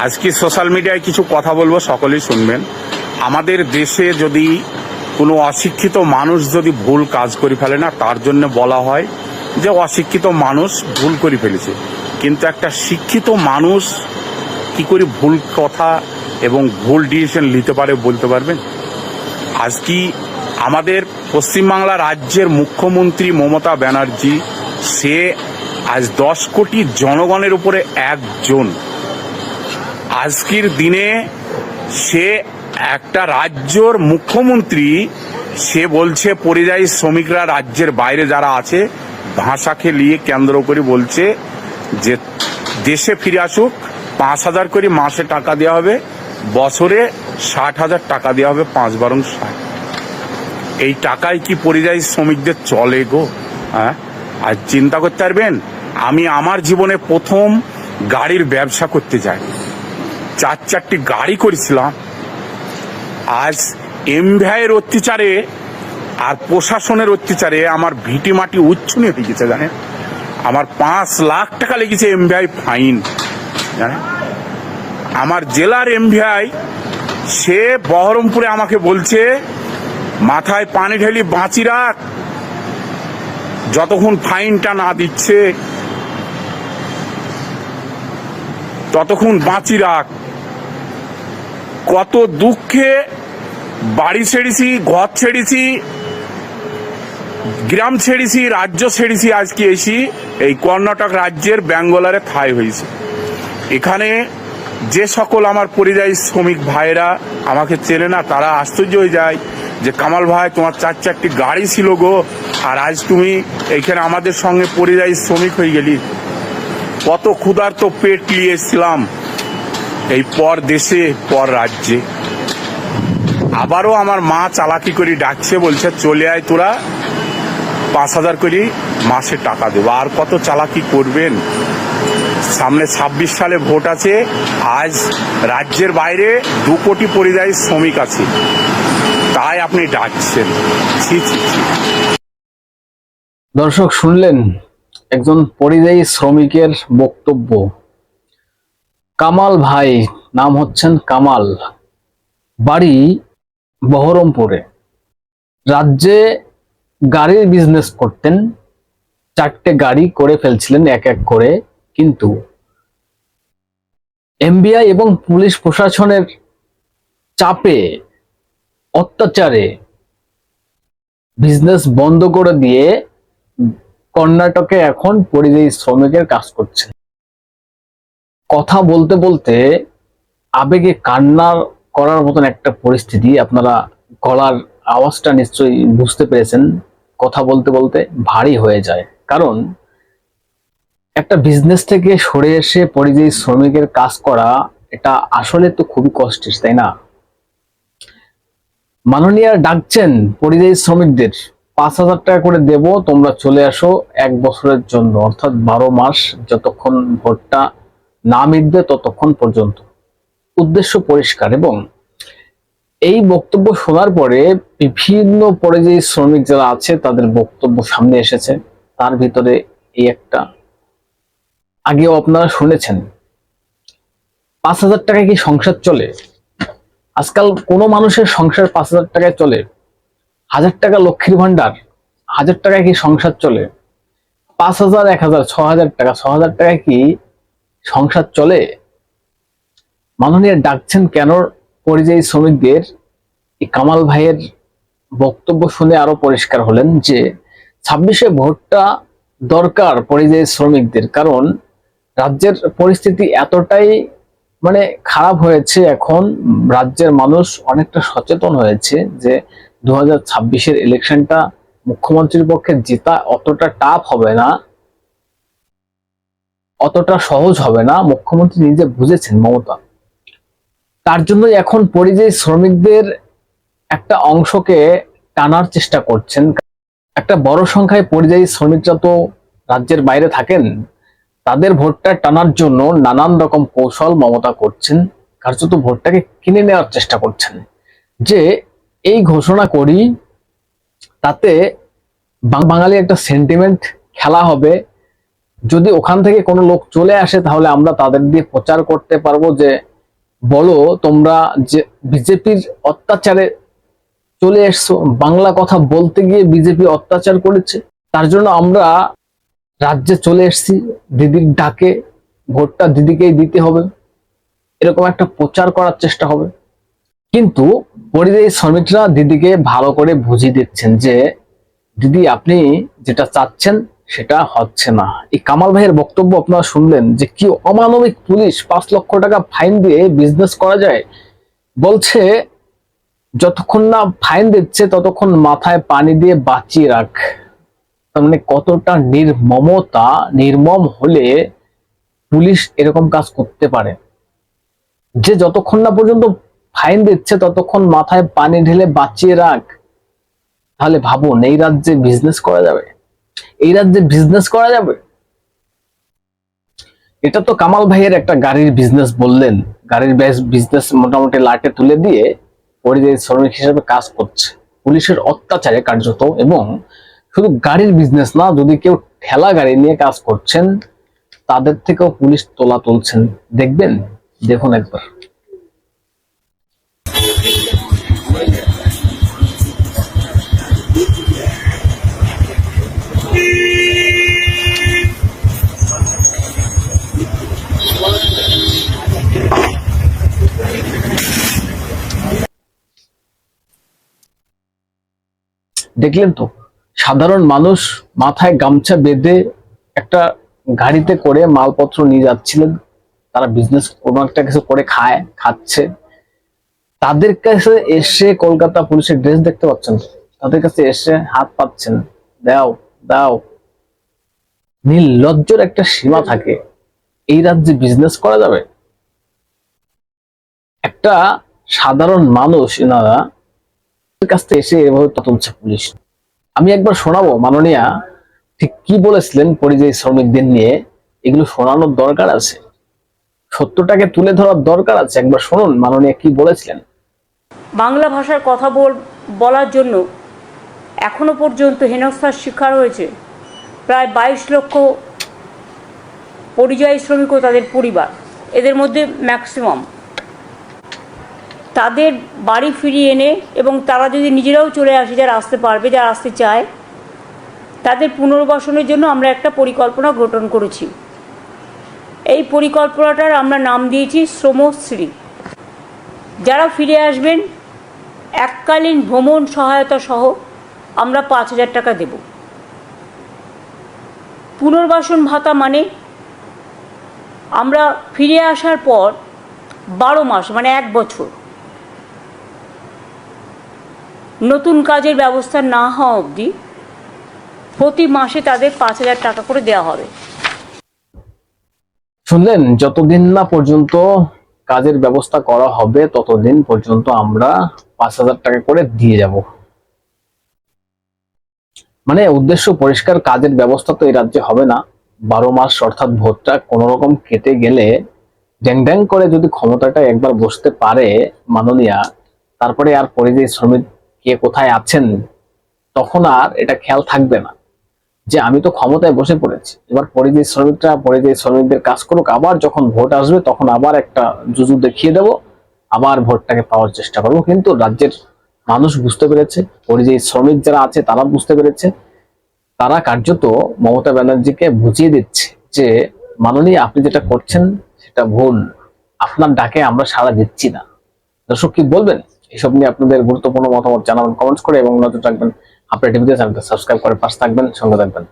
আজকে সোশ্যাল মিডিয়ায় কিছু কথা বলব, সকলেই শুনবেন। আমাদের দেশে যদি কোনো অশিক্ষিত মানুষ যদি ভুল কাজ করে ফেলে না, তার জন্য বলা হয় যে অশিক্ষিত মানুষ ভুল করে ফেলেছে। কিন্তু একটা শিক্ষিত মানুষ কি করে ভুল কথা এবং ভুল ডিসিশন নিতে পারে বলতে পারবেন? আজ কি আমাদের পশ্চিমবাংলা রাজ্যের মুখ্যমন্ত্রী মমতা ব্যানার্জি, সে আজ দশ কোটি জনগণের উপরে একজন। আজকের দিনে সে একটা রাজ্যর মুখ্যমন্ত্রী, সে বলছে পরিযায়ী শ্রমিকরা রাজ্যের বাইরে যারা আছে ভাষাকে নিয়ে কেন্দ্র করে বলছে যে দেশে ফিরে আসুক, পাঁচ হাজার করে মাসে টাকা দেওয়া হবে, বছরে ষাট হাজার টাকা দেওয়া হবে, পাঁচ বারং ষাট। এই টাকায় কি পরিযায়ী শ্রমিকদের চলে গো? হ্যাঁ? আর চিন্তা করতে পারবেন, আমি আমার জীবনে প্রথম গাড়ির ব্যবসা করতে যাই। চার চারটি গাড়ি করেছিলাম। আজ এমভিআইয়ের অত্যাচারে আর প্রশাসনের অত্যাচারে আমার ভিটি মাটি উচ্ছুনি হয়ে গেছে, জানেন? আমার পাঁচ লাখ টাকা লেগেছে এমভিআই ফাইন, জানেন? আমার জেলার এমভিআই, সে বহরমপুরে আমাকে বলছে, মাথায় পানি ঢেলি বাঁচি রাখ। যতক্ষণ ফাইনটা না দিচ্ছে, ততক্ষণ বাঁচি রাখ। কত দুঃখে বাড়ি ছেড়েছি, ঘর ছেড়েছি, গ্রাম ছেড়েছি, রাজ্য ছেড়েছি আজকে এসি এই কর্ণাটক রাজ্যের ব্যাঙ্গলারে থাই হয়েছে। এখানে যে সকল আমার পরিযায়ী শ্রমিক ভাইরা আমাকে চেনে না, তারা আশ্চর্য হয়ে যায় যে, কামাল ভাই, তোমার চার চারটি গাড়ি ছিল গো, আর আজ তুমি এইখানে আমাদের সঙ্গে পরিযায়ী শ্রমিক হয়ে গেলি। কত ক্ষুধার্ত পেট নিয়ে এসেছিলাম। এই পর দেশে, পর রাজ্যে। আবারও আমার মা চালাকি করে ডাকছে, বলছে, চলে আয় তোরা, পাঁচ হাজার করে মাসে টাকা দেবো। আর কত চালাকি করবেন? সামনে ছাব্বিশ সালে ভোট আছে, আজ রাজ্যের বাইরে দু কোটি পরিযায়ী শ্রমিক আছে। তাই আপনি ডাকছেন। দর্শক, শুনলেন একজন পরিযায়ী শ্রমিকের বক্তব্য। কামাল ভাই, নাম হচ্ছেন কামাল। বাড়ি বহরমপুরে। রাজ্যে গাড়ির বিজনেস করতেন, চারটে গাড়ি করে ফেলছিলেন এক এক করে, কিন্তু এমবিআই এবং পুলিশ প্রশাসনের চাপে, অত্যাচারে বিজনেস বন্ধ করে দিয়ে কর্ণাটকে এখন পরিযায়ী শ্রমিকের কাজ করছে। কথা বলতে বলতে আবেগে কান্নার করার মতন একটা পরিস্থিতি আপনারা গলার আওয়াজটা নিশ্চয়ই বুঝতে পেরেছেন। কথা বলতে বলতে ভারী হয়ে যায়। কারণ একটা বিজনেস থেকে সরে এসে পরিযায়ী শ্রমিকের কাজ করা, এটা আসলে তো খুবই কষ্টের, তাই না? মাননীয় ডাকছেন পরিযায়ী শ্রমিকদের, পাঁচ হাজার টাকা করে দেব, তোমরা চলে আসো এক বছরের জন্য, অর্থাৎ বারো মাস, যতক্ষণ ভোটটা না মিটবে ততক্ষণ পর্যন্ত। উদ্দেশ্য পরিষ্কার এবং এই বক্তব্য শোনার পরে বিভিন্ন পরিযায়ী শ্রমিক যারা আছে, তাদের বক্তব্য সামনে এসেছে। তার ভিতরে এই একটা। আগেও আপনারা শুনেছেন, পাঁচ হাজার টাকায় কি সংসার চলে? আজকাল কোনো মানুষের সংসার পাঁচ হাজার টাকায় চলে। হাজার টাকা লক্ষ্মীর ভান্ডার হাজার টাকায় কি সংসার চলে? পাঁচ হাজার, এক হাজার, ছ হাজার টাকা, ছ হাজার টাকায় কি সংসার চলে? মাননীয় ডাকছেন কেন পরিযায়ী শ্রমিকদের? এই কামাল ভাইয়ের বক্তব্য শুনে আরও পরিষ্কার হলেন যে, ছাব্বিশে ভোটটা দরকার পরিযায়ী শ্রমিকদের, কারণ রাজ্যের পরিস্থিতি এতটাই মানে খারাপ হয়েছে এখন, রাজ্যের মানুষ অনেকটা সচেতন হয়েছে যে, দু হাজার ইলেকশনটা মুখ্যমন্ত্রীর পক্ষে জেতা অতটা টাফ হবে না। অতটা সহজ হবে না। মুখ্যমন্ত্রী নিজে বুঝেছেন মমতা। তার জন্যই এখন পরিযায়ী শ্রমিকদের একটা অংশকে টানার চেষ্টা করছেন। একটা বড় সংখ্যায় পরিযায়ী শ্রমিকরা তো রাজ্যের বাইরে থাকেন। তাদের ভোটটা টানার জন্য নানান রকম কৌশল মমতা করছেন। কার্যত ভোটটাকে কিনে নেওয়ার চেষ্টা করছেন। যে এই ঘোষণা করি, তাতে বাঙালি একটা সেন্টিমেন্ট খেলা হবে। যদি ওখান থেকে কোনো লোক চলে আসে, তাহলে আমরা তাদের দিয়ে প্রচার করতে পারব যে, বলো তোমরা যে বিজেপির অত্যাচারে চলে এসছো, বাংলা কথা বলতে গিয়ে বিজেপি অত্যাচার করেছে, তার জন্য আমরা রাজ্যে চলে এসেছি, দিদির ডাকে ভোটটা দিদিকেই দিতে হবে। এরকম একটা প্রচার করার চেষ্টা হবে। কিন্তু পরিযায়ী শ্রমিকরা দিদিকে ভালো করে বুঝিয়ে দিচ্ছেন যে, দিদি আপনি যেটা চাচ্ছেন সেটা হচ্ছে না। এই কামাল ভাইয়ের বক্তব্য আপনারা শুনলেন যে কি অমানবিক পুলিশ পাঁচ লক্ষ টাকা ফাইন দিয়ে বিজনেস করা যায়? বলছে, যতক্ষণ না ফাইন দিচ্ছে, ততক্ষণ মাথায় পানি দিয়ে বাঁচিয়ে রাখ। তার মানে কতটা নির্মমতা, নির্মম হলে পুলিশ এরকম কাজ করতে পারে। যে যতক্ষণ না পর্যন্ত ফাইন দিচ্ছে, ততক্ষণ মাথায় পানি ঢেলে বাঁচিয়ে রাখ। তাহলে ভাবুন, এই রাজ্যে বিজনেস করা যাবে? এই রাজ্যে বিজনেস করা যাবে? এটা তো কামাল ভাইয়ের একটা গাড়ির বিজনেস বললেন। গাড়ির বিজনেস মোটামুটি লাটে তুলে দিয়ে পরিযায়ী শ্রমিক হিসেবে কাজ করছে। পুলিশের অত্যাচারে কার্যত এবং শুধু গাড়ির বিজনেস না, যদি কেউ ঠেলা গাড়ি নিয়ে কাজ করছেন, তাদের থেকেও পুলিশ তোলা তুলছেন। দেখবেন? দেখুন একবার। দেখলেন তো? সাধারণ মানুষ মাথায় গামছা বেঁধে একটা গাড়িতে করে মালপত্র নিয়ে যাচ্ছিলেন। তারা বিজনেস কোনো একটা কিছু করে খায়, খাচ্ছে। তাদের কাছে এসে কলকাতা পুলিশের ড্রেস দেখতে পাচ্ছেন? তাদের কাছে এসে হাত পাচ্ছেন দাও দাও। নির্লজ্জর একটা সীমা থাকে। এই রাজ্যে বিজনেস করা যাবে? একটা সাধারণ মানুষ, এনারা এসে এভাবে পুলিশ। আমি একবার শোনাবো, মাননীয়া, ঠিক কি বলেছিলেন পরিযায়ী শ্রমিকদের নিয়ে? এগুলো শোনানোর দরকার আছে। সত্যটাকে তুলে ধরার দরকার আছে। একবার শুনুন, মাননীয়া কি বলেছিলেন? বাংলা ভাষার কথা বল বলার জন্য এখনও পর্যন্ত হেনস্থার শিকার হয়েছে প্রায় বাইশ লক্ষ পরিযায়ী শ্রমিক ও তাদের পরিবার। এদের মধ্যে ম্যাক্সিমাম তাদের বাড়ি ফিরিয়ে এনে এবং তারা যদি নিজেরাও চলে আসে, যারা আসতে পারবে, যারা আসতে চায়, তাদের পুনর্বাসনের জন্য আমরা একটা পরিকল্পনা গঠন করেছি। এই পরিকল্পনাটার আমরা নাম দিয়েছি শ্রমশ্রী। যারা ফিরে আসবেন, এককালীন ভ্রমণ সহায়তা সহ আমরা পাঁচ হাজার টাকা দেব। পুনর্বাসন ভাতা মানে আমরা ফিরে আসার পর বারো মাস মানে এক বছর নতুন কাজের ব্যবস্থা না হওয়া অবধি প্রতি মাসে তাদের পাঁচ হাজার টাকা করে দেওয়া হবে। শুনলেন, যতদিন না পর্যন্ত কাজের ব্যবস্থা করা হবে, ততদিন পর্যন্ত আমরা পাঁচ হাজার টাকা করে দিয়ে যাব। মানে উদ্দেশ্য পরিষ্কার, কাজের ব্যবস্থা তো এই রাজ্যে হবে না। বারো মাস অর্থাৎ ভোটটা কোন রকম কেটে গেলে ড্যাং ড্যাং করে যদি ক্ষমতাটা একবার বসতে পারে মাননীয়া, তারপরে আর পরিযায়ী শ্রমিক কে কোথায় আছেন, তখন আর এটা খেয়াল থাকবে না। যে আমি তো ক্ষমতায় বসে পড়েছি। এবার পরিযায়ী শ্রমিকরা পরিযায়ী শ্রমিকদের কাজ করুক, আবার যখন ভোট আসবে তখন আবার একটা জুজু দেখিয়ে দেব, আবার ভোটটাকে পাওয়ার চেষ্টা করব। কিন্তু রাজ্যের মানুষ বুঝতে পেরেছে, পরিযায়ী শ্রমিক যারা আছে তারা বুঝতে পেরেছে, তারা কার্যত মমতা ব্যানার্জিকে বুঝিয়ে দিচ্ছে যে, মাননীয়, আপনি যেটা করছেন সেটা ভুল। আপনার ডাকে আমরা সাড়া দিচ্ছি না। দর্শক কি বলবেন? এসব নিয়ে আপনাদের গুরুত্বপূর্ণ মতামত জানাবেন কমেন্টস করে এবং নজর রাখবেন। আপনার টিভিতে চ্যানেলটা সাবস্ক্রাইব করে পাশে থাকবেন, সঙ্গে থাকবেন।